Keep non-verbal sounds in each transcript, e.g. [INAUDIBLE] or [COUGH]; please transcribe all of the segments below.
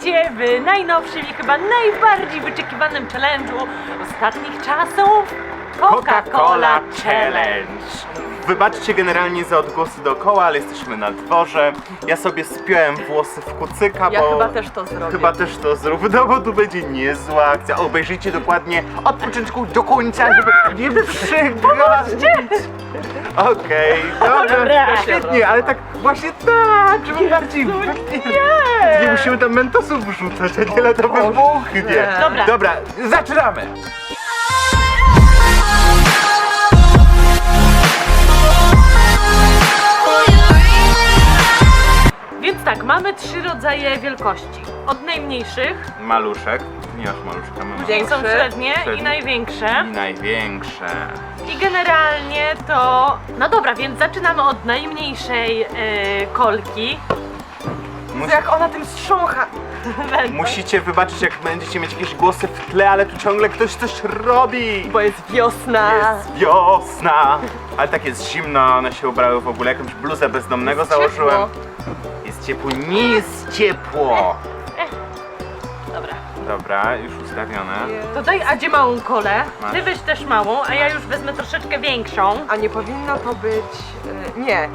Witajcie w najnowszym i chyba najbardziej wyczekiwanym challenge'u ostatnich czasów. Coca-Cola Challenge. Wybaczcie generalnie za odgłosy dookoła, ale jesteśmy na dworze. Ja sobie spiąłem włosy w kucyka, Ja bo... chyba też to zrobię. Chyba też to zrób, no bo tu będzie niezła akcja. Obejrzyjcie dokładnie od początku do końca, żeby nie przegapić. Okej, dobra, świetnie, ale tak właśnie tak, żeby bardziej... Nie. nie musimy tam mentosów wrzucać, a nie to wybuchnie. Dobra. Dobra, zaczynamy! Więc tak, mamy trzy rodzaje wielkości. Od najmniejszych, Maluszek, nie masz maluszka, mamy są średnie Średnie. i największe. I największe. I generalnie to... No dobra, więc zaczynamy od najmniejszej e, kolki. Mus- To jak ona tym strzącha. [LAUGHS] Musicie wybaczyć, jak będziecie mieć jakieś głosy w tle, ale tu ciągle ktoś coś robi. Bo jest wiosna. Jest wiosna. Ale tak jest zimno, one się ubrały w ogóle. Jakąś bluzę bezdomnego Jest założyłem. ciepło. Jest ciepło, nie jest ciepło. Dobra. Już ustawione. To daj Adzie małą kolę. Masz. Ty weź też małą, a ja już wezmę troszeczkę większą. A nie powinno to być... y, nie.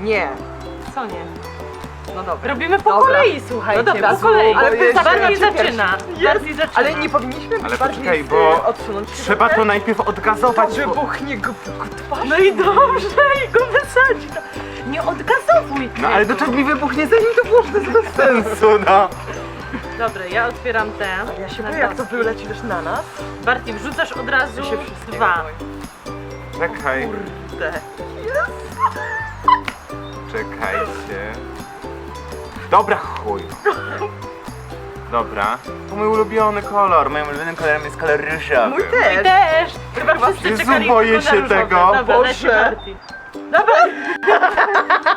Nie. Co nie? No dobra. Robimy po Dobra. kolei, słuchajcie, No dobra, po kolei. ale Ale jeszcze Bardziej raczej zaczyna. Bardziej zaczyna. Ale nie powinniśmy być Ale bardziej poczekaj, bo odsunąć się Trzeba trochę? to najpierw odgazować. To bo- wybuchnie go w twarz. No i dobrze, [LAUGHS] i go wysadzi. No. Nie odgazowuj No ale tego. to mi wybuchnie zanim to włożę, to jest bez sensu, no. Dobra, ja otwieram te. Ja się na boję, jak to wyleci też na nas. Bardziej wrzucasz od razu Ja się wszystkiego dwa. boję. Czekaj, Kurde. czekajcie. Dobra, chuj. Dobra. To mój ulubiony kolor. Moim ulubionym kolorem jest kolor różowy. Mój I też. też. Chyba wszyscy Jezu, czekali boję tylko na się różowe. tego. Dobra, leci Boże. Dawaj. [LAUGHS]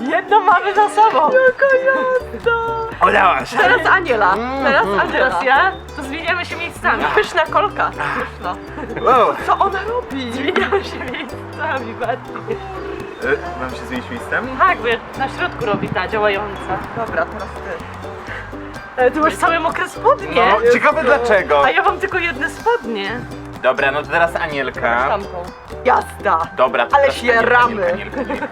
Jedno mamy za sobą. Jaka jazda. Udała się. Teraz Aniela. Teraz Aniela. Teraz ja? To zmieniamy się miejscami. Pyszna kolka. Pyszna. Wow. Co ona robi? Zmieniamy się miejscami, Barti. E, Mam się zmienić miejscami? Tak, bo na środku robi ta działająca. Dobra, teraz ty. Ale ty masz całe mokre spodnie. No, ciekawe dlaczego. A ja mam tylko jedne spodnie. Dobra, no to teraz Anielka. Tamtą. Jazda. Dobra, to Ale teraz się Anielka, ramy. Anielka, Anielka.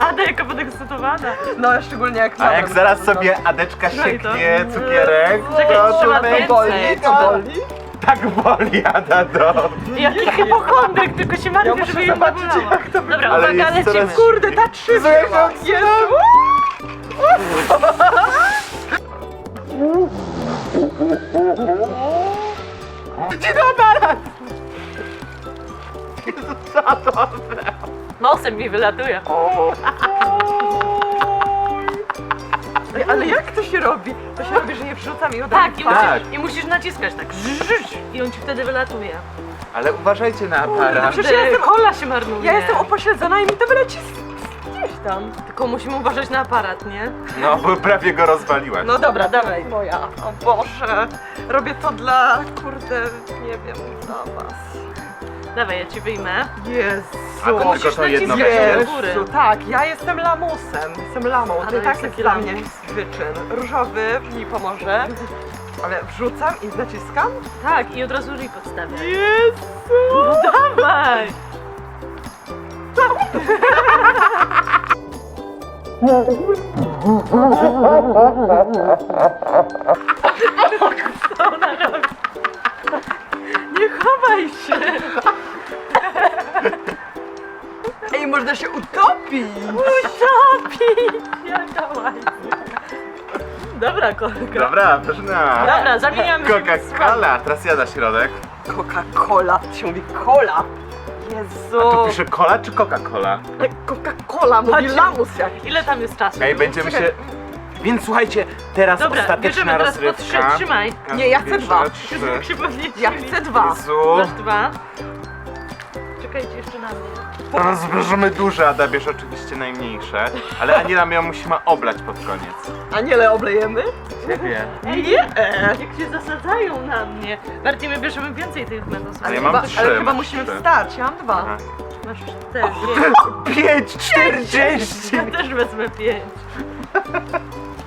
Ada, [LAUGHS] jaka podekscytowana. No, szczególnie jak A jak zaraz to sobie Adeczka No i to- sieknie cukierek, Czekaj, to trzeba tutaj więcej. Boli, to boli. tak boli Ada do. Jaki hipochondryk, tylko się martwię, Ja muszę żeby jej zobaczyć, jak to Dobra, Ale uwaga, jest lecimy. coraz- Kurde, ta trzy Złe wzięła. się Jezu. Nosem mi wylatuje. Ej, Ale jak to się robi? To się robi, że nie wrzucam i od Tak, i wpadam. Tak. musisz, i musisz naciskać tak. I on ci wtedy wylatuje. Ale uważajcie na aparat. przecież ja jestem- kola się marnuje. Ja jestem upośledzona i mi to wyleci z- gdzieś tam. Tylko musimy uważać na aparat, nie? No, bo prawie go rozwaliłaś. No dobra, dawaj. Moja. O Boże. Robię to dla, kurde, nie wiem, dla was. Dawaj, ja ci wyjmę. Jezu. A to tylko musisz to jedno będzie. Jezu, tak, ja jestem lamusem. Jestem lamą. Ale To i tak jest jest dla lamus. mnie wyczyn. Różowy mi pomoże. Ale wrzucam i naciskam. Tak, i od razu ryj podstawię. Jezu! No dawaj! [LAUGHS] Co ona robi? Nie chowaj się! Można się utopić! Utopić! Jaka ładna. Dobra, kolka. Dobra, pyszna. Dobra, zamieniamy się Coca-Cola. Teraz ja na środek. Coca-Cola, to się mówi cola. Jezu! A tu pisze cola czy Coca-Cola? Coca-Cola, mówi Chodźcie. lamus jakiś. Ile tam jest czasu? Ej, będziemy Czekaj. się... Więc słuchajcie, teraz Dobra, ostateczna bierzemy teraz po rozrywka. trzy, trzymaj. Nie, ja chcę dwa. trzy. Jak się podnieci. Ja chcę dwa. Jezu. Masz dwa. Poczekajcie jeszcze na mnie. Teraz zbierzemy duże, a da bierz oczywiście najmniejsze. Ale Aniela ją musimy oblać pod koniec. Aniele oblejemy? Ciebie. Nie! Jak się zasadzają na mnie. Bardziej my bierzemy więcej tych medusów. Ale ja chyba, mam trzy, ale chyba masz musimy trzy. wstać, ja mam dwa. Aha. Masz cztery. Pięć, czterdzieści! Ja też wezmę pięć.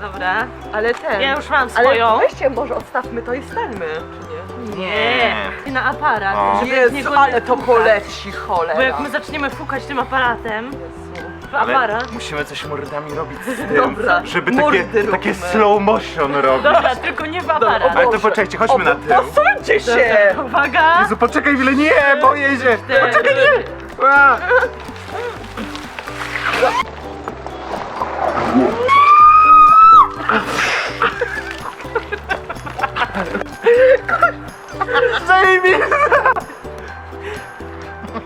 Dobra. Ale ten. Ja już mam ale swoją. weźcie może odstawmy to i stańmy, czy nie? Nie. I na aparat. O. żeby z niego Jezu, nie ale to poleci, cholera. Bo jak my zaczniemy fukać tym aparatem Jezu. w Ale aparat. musimy coś mordami robić z tym, Dobra, żeby mordy takie, takie róbmy. slow motion robić. Dobra, [LAUGHS] tylko nie w aparat. Ale to Boże. poczekajcie, chodźmy na tył. Posuńcie się! Dobra, Uwaga! Jezu, poczekaj chwilę, nie, boję się! Poczekaj, nie! A. [LAUGHS] Zajmie!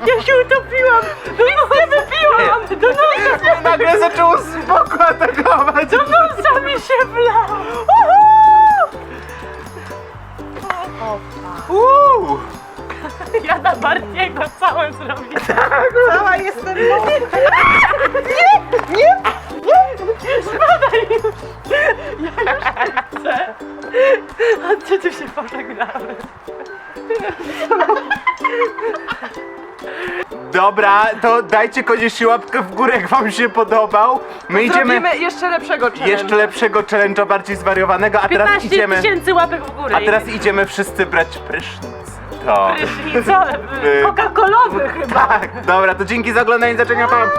Ja się utopiłam! Do nosa wypiłam! Do nosa! Nagle zaczęło z boku atakować! Do nosa mi się wlało! Uuu! Ja na Bartiego całe zrobię. Cała jestem Spadaj A tu się pożegnamy. Dobra, to dajcie koniecznie łapkę w górę, jak wam się podobał. My idziemy Zrobimy jeszcze lepszego challenge. jeszcze lepszego challenge'a, bardziej zwariowanego, a teraz 15 idziemy... tysięcy łapek w górę. A teraz idziemy wszyscy brać prysznic. To... Prysznicowy, Y, Coca-Colowy [LAUGHS] chyba. Tak, dobra, to dzięki za oglądanie, zaczenia pan.